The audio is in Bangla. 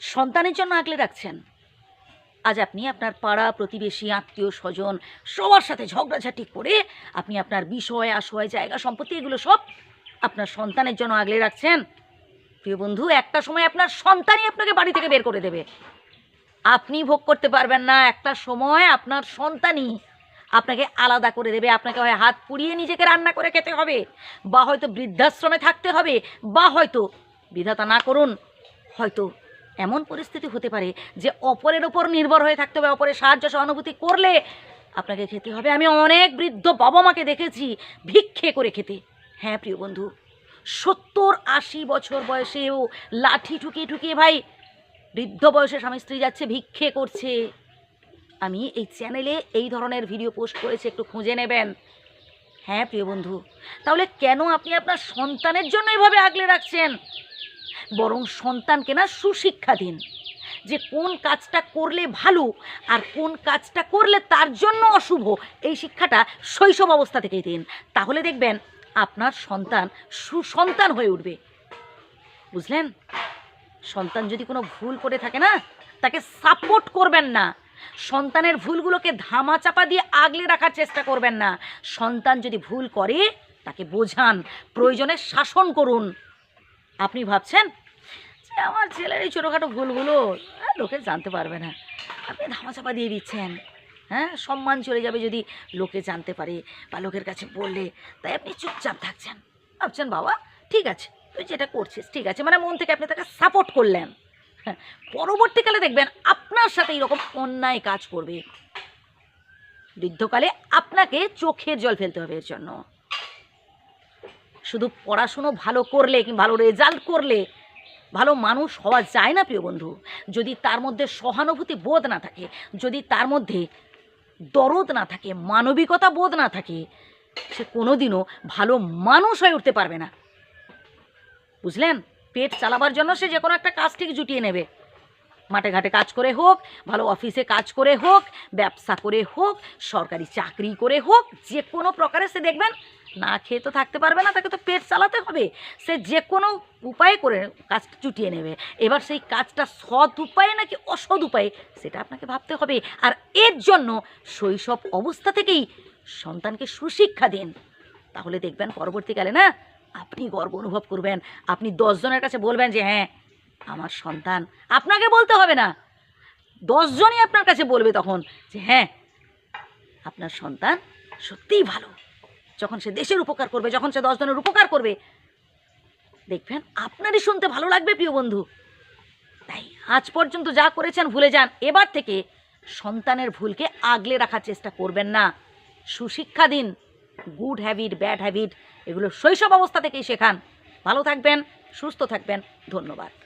সন্তানের জন্য আগলে রাখছেন। আজ আপনি আপনার পাড়া, প্রতিবেশী, আত্মীয়, স্বজন সবার সাথে ঝগড়াঝাটি করে আপনি আপনার বিষয়, আশয়, জায়গা, সম্পত্তি এগুলো সব আপনার সন্তানের জন্য আগলে রাখছেন। প্রিয় বন্ধু, একটা সময় আপনার সন্তানই আপনাকে বাড়ি থেকে বের করে দেবে। আপনি ভোগ করতে পারবেন না, একটা সময় আপনার সন্তানই আপনাকে আলাদা করে দেবে। আপনাকে হয় হাত পুড়িয়ে নিজেকে রান্না করে খেতে হবে, বা হয়তো বৃদ্ধাশ্রমে থাকতে হবে, বা হয়তো বিধাতা না করুন, হয়তো এমন পরিস্থিতি হতে পারে যে অপরের ওপর নির্ভর হয়ে থাকতে হবে, অপরের সাহায্য, সহানুভূতি করলে আপনাকে খেতে হবে। আমি অনেক বৃদ্ধ বাবা মাকে দেখেছি ভিক্ষে করে খেতে। হ্যাঁ প্রিয় বন্ধু, সত্তর আশি বছর বয়সেও লাঠি ঠুকিয়ে ঠুকিয়ে ভাই বৃদ্ধ বয়সে স্বামী স্ত্রী যাচ্ছে, ভিক্ষে করছে। আমি এই চ্যানেলে এই ধরনের ভিডিও পোস্ট করেছি, একটু খুঁজে নেবেন। হ্যাঁ প্রিয় বন্ধু, তাহলে কেন আপনি আপনার সন্তানের জন্য এভাবে আগলে রাখছেন? বরং সন্তানকে না সুশিক্ষা দিন যে কোন কাজটা করলে ভালো আর কোন কাজটা করলে তার জন্য অশুভ। এই শিক্ষাটা শৈশব অবস্থা থেকেই দিন। তাহলে দেখবেন আপনার সন্তান সুসন্তান হয়ে উঠবে। বুঝলেন? সন্তান যদি কোনো ভুল করে থাকে না, তাকে সাপোর্ট করবেন না। সন্তানের ভুলগুলোকে ধামা চাপা দিয়ে আগলে রাখার চেষ্টা করবেন না। সন্তান যদি ভুল করে, তাকে বোঝান, প্রয়োজনে শাসন করুন। আপনি ভাবছেন যে আমার ছেলের এই ছোটোখাটো ভুলগুলো আহ, লোকে জানতে পারবে না। আপনি ধামাচাপা দিয়ে দিচ্ছেন হ্যাঁ সম্মান চলে যাবে যদি লোকে জানতে পারে বা লোকের কাছে বললে। তাই আপনি চুপচাপ থাকছেন। ভাবছেন বাবা ঠিক আছে তুই যেটা করছিস ঠিক আছে। মানে মন থেকে আপনি তাকে সাপোর্ট করলেন। হ্যাঁ, পরবর্তীকালে দেখবেন আপনার সাথে এরকম অন্যায় কাজ করবে। বৃদ্ধকালে আপনাকে চোখের জল ফেলতে হবে এর জন্য। শুধু পড়াশুনো ভালো করলে কি ভালো রেজাল্ট করলে ভালো মানুষ হওয়া যায় না, প্রিয় বন্ধু। যদি তার মধ্যে সহানুভূতি বোধ না থাকে, যদি তার মধ্যে দরদ না থাকে, মানবিকতা বোধ না থাকে, সে কোনোদিনও ভালো মানুষ হয়ে উঠতে পারবে না। বুঝলেন? পেট চালাবার জন্য সে যে কোনো একটা কাজ ঠিক জুটিয়ে নেবে। মাঠে ঘাটে কাজ করে হোক, ভালো অফিসে কাজ করে হোক, ব্যবসা করে হোক, সরকারি চাকরি করে হোক, যে কোনো প্রকারে সে দেখবেন না খেয়ে তো থাকতে পারবে না, তাকে তো পেট চালাতে হবে। সে যে কোনো উপায়ে করে কাজটা চুটিয়ে নেবে। এবার সেই কাজটা সৎ উপায়ে নাকি অসৎ উপায়ে, সেটা আপনাকে ভাবতে হবে। আর এর জন্য শৈশব অবস্থা থেকেই সন্তানকে সুশিক্ষা দিন। তাহলে দেখবেন পরবর্তীকালে না, আপনি গর্ব অনুভব করবেন। আপনি দশজনের কাছে বলবেন যে হ্যাঁ আমার সন্তান। আপনাকে বলতে হবে না। দশজনই আপনার কাছে বলবে তখন যে হ্যাঁ আপনার সন্তান সত্যিই ভালো। যখন সে দেশের উপকার করবে, যখন সে দশজনের উপকার করবে, দেখবেন আপনারই শুনতে ভালো লাগবে, প্রিয় বন্ধু। তাই আজ পর্যন্ত যা করেছেন, ভুলে যান। এবার থেকে সন্তানের ভুলকে আগলে রাখার চেষ্টা করবেন না। সুশিক্ষা দিন। গুড হ্যাবিট, ব্যাড হ্যাবিট, এগুলো শৈশব অবস্থা থেকেই শেখান। ভালো থাকবেন, সুস্থ থাকবেন। ধন্যবাদ।